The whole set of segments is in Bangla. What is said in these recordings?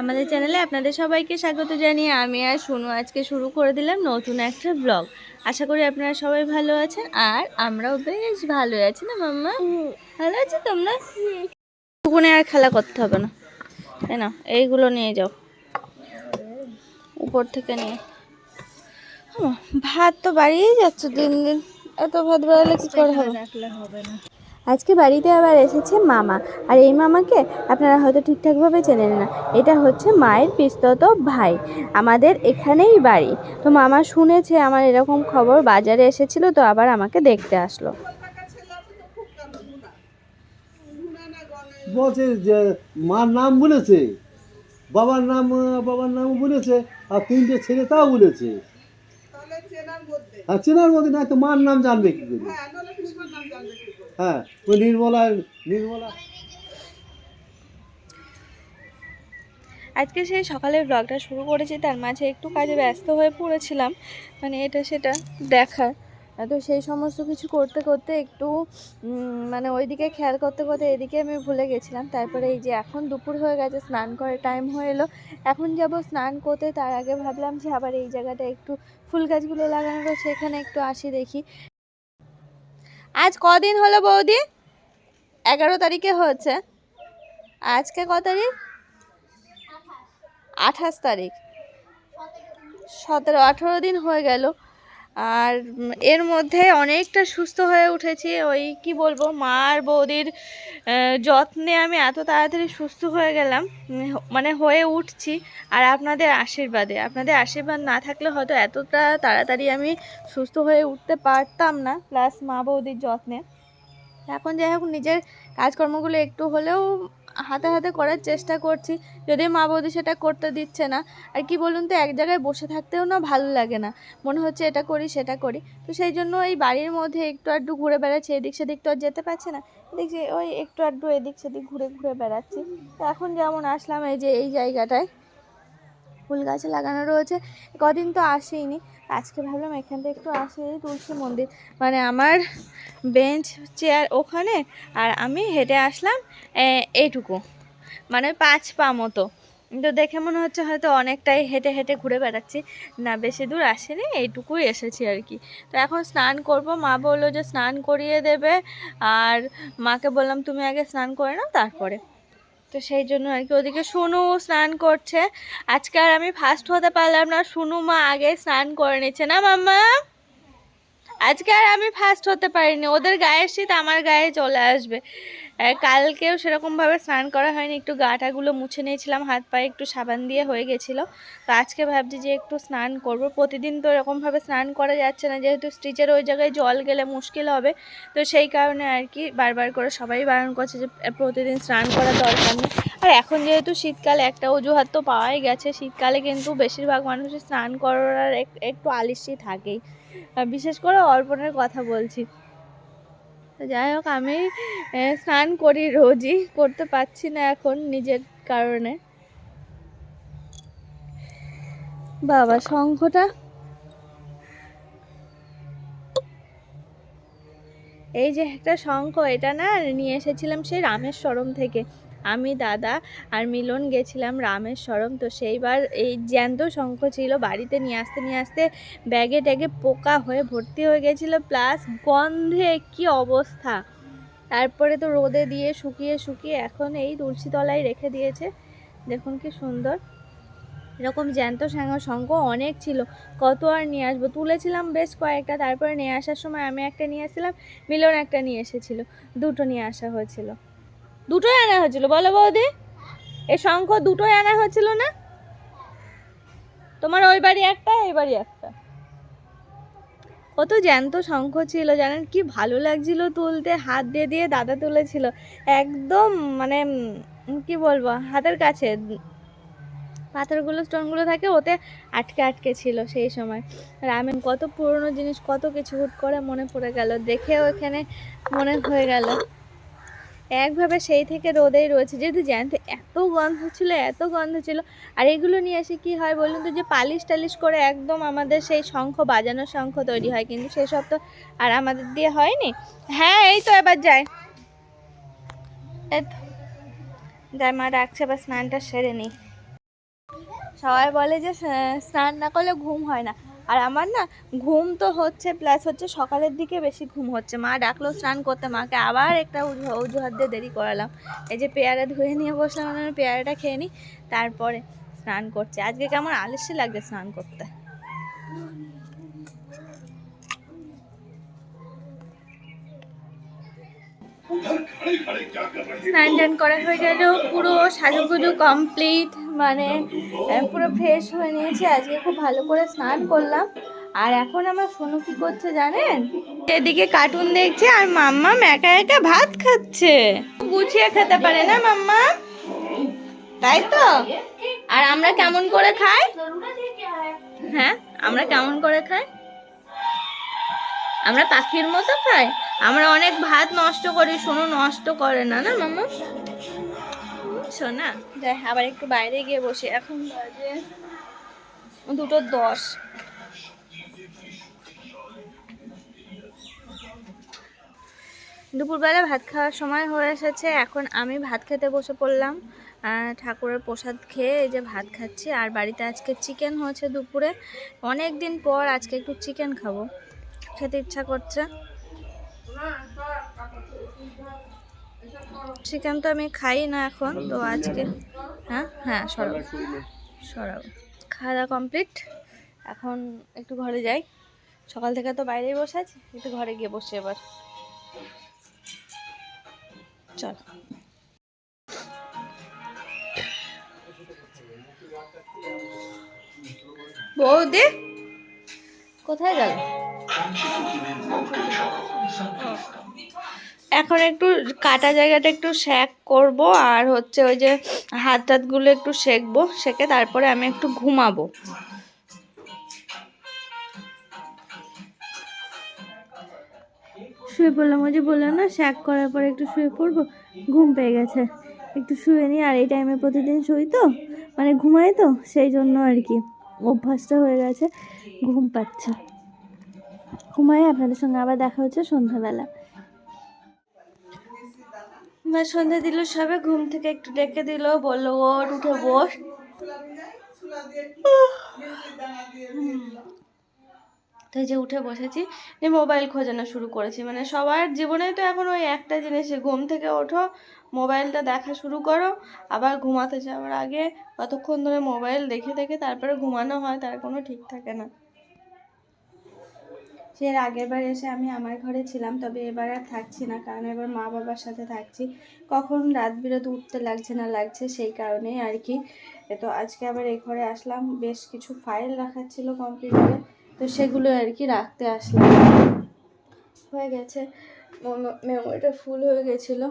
আমাদের চ্যানেলে আপনাদের সবাইকে স্বাগত জানিয়ে আমি আর শুনু আজকে শুরু করে দিলাম নতুন একটা ব্লগ আশা করি আপনারা সবাই ভালো আছেন, আর আমরাও বেশ ভালো আছি না মাম্মা? ভালো আছো তোমরা? ওখানে আর খেলা করতে হবে না। তাই না? এইগুলো নিয়ে যাও। উপর থেকে নিয়ে। ভাত তো বাড়িয়েই যাচ্ছে দিন দিন। এত ভাত বাড়ালে কি করে হবে? আজকে বাড়িতে আবার এসেছে মামা। আর এই মামাকে আপনারা হয়তো ঠিকঠাকভাবে চেনেন না। এটা হচ্ছে মায়ের পিস্তত ভাই আমাদের এখানেই বাড়ি। তো মামা শুনেছে আমার এরকম খবর বাজারে এসেছিল তো আবার আমাকে দেখতে আসলো। বলছে যে মার নাম বলেছে। বাবার নাম বাবার নাম বলেছে আর তিনটে ছেলে তাও বলেছে। আর চেনার মধ্যে না তো মার নাম জানবে কি করে? হ্যাঁ নির্মলা নির্মলা। আজকে সেই সকালে ব্লগটা শুরু করেছি, তার মাঝে একটু কাজে ব্যস্ত হয়ে পড়েছিলাম। মানে এটা সেটা দেখার। তো সেই সমস্ত কিছু করতে করতে একটু মানে ওইদিকে খেয়াল করতে করতে এদিকে আমি ভুলে গেছিলাম। তারপরে এই যে এখন দুপুর হয়ে গেছে, স্নান করার টাইম হয়ে এলো। এখন যাব স্নান করতে, তার আগে ভাবলাম যে আবার এই জায়গাটা একটু ফুল গাছগুলো লাগানো এখানে একটু আসি দেখি। আজ কদিন হলো বৌদি? এগারো তারিখে হচ্ছে আজকে ক তারিখ? আঠাশ তারিখ। সতেরো আঠেরো দিন হয়ে গেল। আর এর মধ্যে অনেকটা সুস্থ হয়ে উঠেছি। ওই কি বলব মা আর বৌদির যত্নে আমি এত তাড়াতাড়ি সুস্থ হয়ে গেলাম মানে হয়ে উঠছি। আর আপনাদের আশীর্বাদে, আপনাদের আশীর্বাদ না থাকলে হয়তো এতটা তাড়াতাড়ি আমি সুস্থ হয়ে উঠতে পারতাম না প্লাস মা বৌদির যত্নে। এখন যাই হোক, নিজের কাজকর্মগুলো একটু হলেও হাতে হাতে করার চেষ্টা করছি। যদি মা বৌদি সেটা করতে দিচ্ছে না, আর কি বলুন তো, এক জায়গায় বসে থাকতেও না ভালো লাগে না। মনে হচ্ছে এটা করি, সেটা করি। তো সেই জন্য এই বাড়ির মধ্যে একটু আধটু ঘুরে বেড়াচ্ছি, এদিক সেদিক তো আর যেতে পারছে না। দেখছি ওই একটু আধটু এদিক সেদিক ঘুরে ঘুরে বেড়াচ্ছি। তো এখন যেমন আসলাম এই যে এই জায়গাটায় ফুল গাছ লাগানো রয়েছে। কদিন তো আসেইনি। আজকে ভাবলাম এখানটা একটু আসি তুলসী মন্দির। মানে আমার বেঞ্চ, চেয়ার ওখানে, আর আমি হেঁটে আসলাম এইটুকু। মানে পাঁচ পা মতো। তো দেখে মনে হচ্ছে হয়তো অনেকটাই হেঁটে হেঁটে ঘুরে বেড়াচ্ছি। না, বেশি দূর আসেনি, এইটুকুই এসেছি আর কি। তো এখন স্নান করব। মা বলল যে স্নান করিয়ে দেবে, আর মাকে বললাম, তুমি আগে স্নান করে নাও, তারপরে। তো সেই জন্য আর কি ওদিকে সোনু স্নান করছে। আজকে আর আমি ফার্স্ট হতে পারলাম না, সোনু মা আগে স্নান করে নিচ্ছে না মাম্মা? আজকে আর আমি ফার্স্ট হতে পারিনি, ওদের গায়ের শীত আমার গায়ে চলে আসবে। কালকেও সেরকমভাবে স্নান করা হয়নি, একটু গাটাগুলো মুছে নিয়েছিলাম, হাত পায়ে একটু সাবান দিয়ে হয়ে গেছিল। তো আজকে ভাবছি যে একটু স্নান করব। প্রতিদিন তো এরকমভাবে স্নান করা যাচ্ছে না, যেহেতু স্টিচের ওই জায়গায় জল গেলে মুশকিল হবে। তো সেই কারণে আর কি বারবার করে সবাই বারণ করছে যে প্রতিদিন স্নান করা দরকার নেই। আর এখন যেহেতু শীতকাল, একটা অজুহাত তো পাওয়াই গেছে। শীতকালে কিন্তু বেশিরভাগ মানুষের স্নান করার এক- একটু আলিস্যি থাকেই। বিশেষ করে অর্পণের কথা বলছি। যাই হোক, আমি স্নান করি, রোজই করতে পারছি না এখন নিজের কারণে। বাবা, শঙ্খটা? এই যে একটা শঙ্খ, এটা না নিয়ে এসেছিলাম সেই রামেশ্বরম থেকে। আমি দাদা আর মিলন গেছিলাম রামেশ্বরম তো সেইবার এই জ্যান্ত শঙ্খ ছিল, বাড়িতে নিয়ে আসতে নিয়ে আসতে ব্যাগে ট্যাগে পোকা হয়ে ভর্তি হয়ে গেছিল, প্লাস গন্ধে কি অবস্থা। তারপরে তো রোদে দিয়ে শুকিয়ে শুকিয়ে এখন এই তুলসী তলায় রেখে দিয়েছে। দেখুন কি সুন্দর। এরকম জ্যান্ত সাঙ্গ- শঙ্খ অনেক ছিল। কত আর নিয়ে আসব? তুলেছিলাম বেশ কয়েকটা, তারপরে নিয়ে আসার সময় আমি একটা নিয়ে এসেছিলাম মিলন একটা নিয়ে এসেছিল। দুটো নিয়ে আসা হয়েছিল। দুটোই আনা হয়েছিল, বলো বৌদি। এ শঙ্খ দুটোই আনা হয়েছিল না? তোমার ওই বাড়ি একটা, এই বাড়ি একটা। কত জ্যান্ত শঙ্খ ছিল, জানেন? কি ভালো লাগছিল তুলতে, হাত দিয়ে দিয়ে দাদা তুলেছিল। একদম মানে কি বলব, হাতের কাছে। পাথরগুলো, স্টোনগুলো থাকে, ওতে আটকে আটকে ছিল সেই সময়। রামেন কত পুরনো জিনিস, কত কিছু হুট করে মনে পড়ে গেল। দেখে ওখানে মনে হয়ে গেল। একভাবে সেই থেকে রোদেই রয়েছে। যেহেতু জ্যান্ত এত গন্ধ ছিল, এত গন্ধ ছিল, আর এগুলো নিয়ে এসে কি হয় বলুন তো, যে পালিশ টালিশ করে একদম আমাদের সেই শঙ্খ, বাজানো শঙ্খ তৈরি হয়, কিন্তু সেসব তো আর আমাদের দিয়ে হয়নি। হ্যাঁ এই তো এবার তো। যাই, মা ডাকছে বা স্নানটা সেরে নিই। সবাই বলে যে স্নান না করলে ঘুম হয় না। আর আমার না ঘুম তো হচ্ছে প্লাস হচ্ছে সকালের দিকে বেশি ঘুম হচ্ছে। মা ডাকলো, স্নান করতে। মাকে আবার একটা অজু- অজুহাত দিয়ে দেরি করালাম। এই যে পেয়ারা ধুয়ে নিয়ে বসলাম, আমি পেয়ারাটা খেয়ে নিই তারপরে স্নান করছে। আজকে কেমন আলস্য লাগছে স্নান করতে। স্নান টান করা হয়ে গেল, পুরো সাজুগুজু কমপ্লিট মানে পুরো ফ্রেশ হয়ে নিয়েছি। আজকে খুব ভালো করে স্নান করলাম। আর এখন আমার সোনু কি করছে জানেন? এদিকে কার্টুন দেখছে আর মাম্মা একা একা ভাত খাচ্ছে। গুছিয়ে খেতে পারে না মাম্মা? তাই তো? আর আমরা কেমন করে খাই? হ্যাঁ আমরা কেমন করে খাই? আমরা পাখির মতো খাই। আমরা অনেক ভাত নষ্ট করি, সোনু নষ্ট করে না না মাম্মা? শোনা যাই, আবার একটু বাইরে গিয়ে বসে। এখন বাজে দুটো দশ। দুপুরবেলা ভাত খাওয়ার সময় হয়ে এসেছে। এখন আমি ভাত খেতে বসে পড়লাম। ঠাকুরের প্রসাদ খেয়ে এই যে ভাত খাচ্ছি। আর বাড়িতে আজকে চিকেন হয়েছে দুপুরে। অনেক দিন পর আজকে একটু চিকেন খাব। খেতে ইচ্ছা করছে। চিকেন তো আমি খাই না এখন, তো আজকে হ্যাঁ? হ্যাঁ সরাব। সরাব। খাওয়া দাওয়া কমপ্লিট এখন একটু ঘরে যাই। সকাল থেকে তো বাইরেই বসে আছি, একটু ঘরে গিয়ে বসে এবার। চল। বৌদি, কোথায় গেল? এখন একটু কাটা জায়গাটা একটু শেক করব আর হচ্ছে ওই যে হাত টাতগুলো একটু সেকবো, সেকে তারপরে আমি একটু ঘুমাবো। শুয়ে পড়লাম, ওই যে বললাম না শ্যাক করার পরে একটু শুয়ে পড়ব, ঘুম পেয়ে গেছে। একটু শুয়ে নিই, আর এই টাইমে প্রতিদিন শুই তো মানে ঘুমাই তো, সেই জন্য আর কি, অভ্যাসটা হয়ে গেছে, ঘুম পাচ্ছে। ঘুমাই, আপনাদের সঙ্গে আবার দেখা হচ্ছে সন্ধ্যাবেলা। মা সন্ধ্যা দিল, সবে ঘুম থেকে একটু ডেকে দিল, বলল ওর উঠে বস। তো যে উঠে বসেছি, এই মোবাইল খোঁজানো শুরু করেছি। মানে সবার জীবনে তো এখন ওই একটা জিনিসই ঘুম থেকে ওঠো, মোবাইলটা দেখা শুরু করো, আবার ঘুমাতে যাওয়ার আগে কতক্ষণ ধরে মোবাইল দেখে দেখে তারপরে ঘুমানো হয়, তার কোনো ঠিক থাকে না। এর আগের বার এসে আমি আমার ঘরে ছিলাম, তবে এবার আর থাকছি না, কারণ এবার মা বাবার সাথে থাকছি। কখন রাত বিরত উঠতে লাগছে না লাগছে সেই কারণেই আর কি। তো আজকে আবার এই ঘরে আসলাম, বেশ কিছু ফাইল রাখার ছিল কম্পিউটারে, তো সেগুলো আর কি রাখতে আসলাম। হয়ে গেছে মেমোরিটা ফুল হয়ে গেছিল।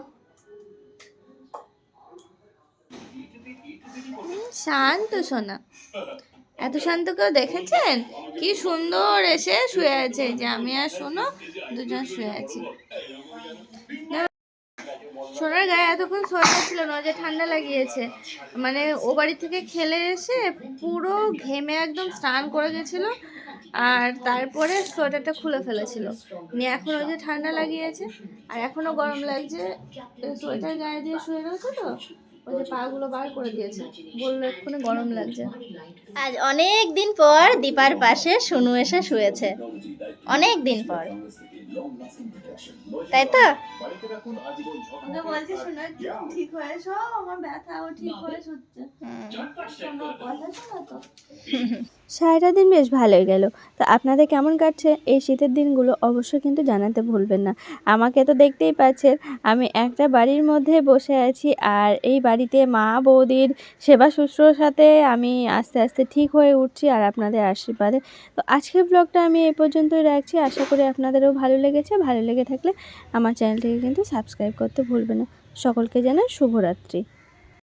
শান্ত সোনা, এত শান্ত কেউ দেখেছেন? কি সুন্দর এসে শুয়ে আছে। যে আমি আর শোনো দুজন শুয়ে আছি। সোনার গায়ে এতক্ষণ সোয়েটার ছিল না যে ঠান্ডা লাগিয়েছে। মানে ও বাড়ি থেকে খেলে এসে পুরো ঘেমে একদম স্নান করে গেছিল আর তারপরে সোয়েটারটা খুলে ফেলেছিল। নিয়ে এখন ওই যে ঠান্ডা লাগিয়েছে, আর এখনও গরম লাগছে। সোয়েটার গায়ে দিয়ে শুয়ে রয়েছে তো? ওই যে বার করে দিয়েছে। বলল এক্ষুনি গরম লাগছে। আজ অনেক দিন পর দীপার পাশে সোনু এসে শুয়েছে। অনেক দিন পর। তাই তো? ওকে বলছি শোনো ঠিক হয়ে শো আমার ব্যথাও ঠিক হয়ে তো। সারাটা দিন বেশ ভালোই গেল। তো আপনাদের কেমন কাটছে? এই শীতের দিনগুলো অবশ্যই কিন্তু জানাতে ভুলবেন না। আমাকে তো দেখতেই পাচ্ছেন আমি একটা বাড়ির মধ্যে বসে আছি আর এই বাড়িতে মা বৌদির সেবা শুশ্রূষার সাথে আমি আস্তে আস্তে ঠিক হয়ে উঠছি আর আপনাদের আশীর্বাদে। তো আজকের ব্লগটা আমি এই পর্যন্তই রাখছি। আশা করি আপনাদেরও ভালো লেগেছে ভালো লেগে থাকলে আমার চ্যানেলটিকে কিন্তু সাবস্ক্রাইব করতে ভুলবে না। সকলকে জানাই শুভরাত্রি।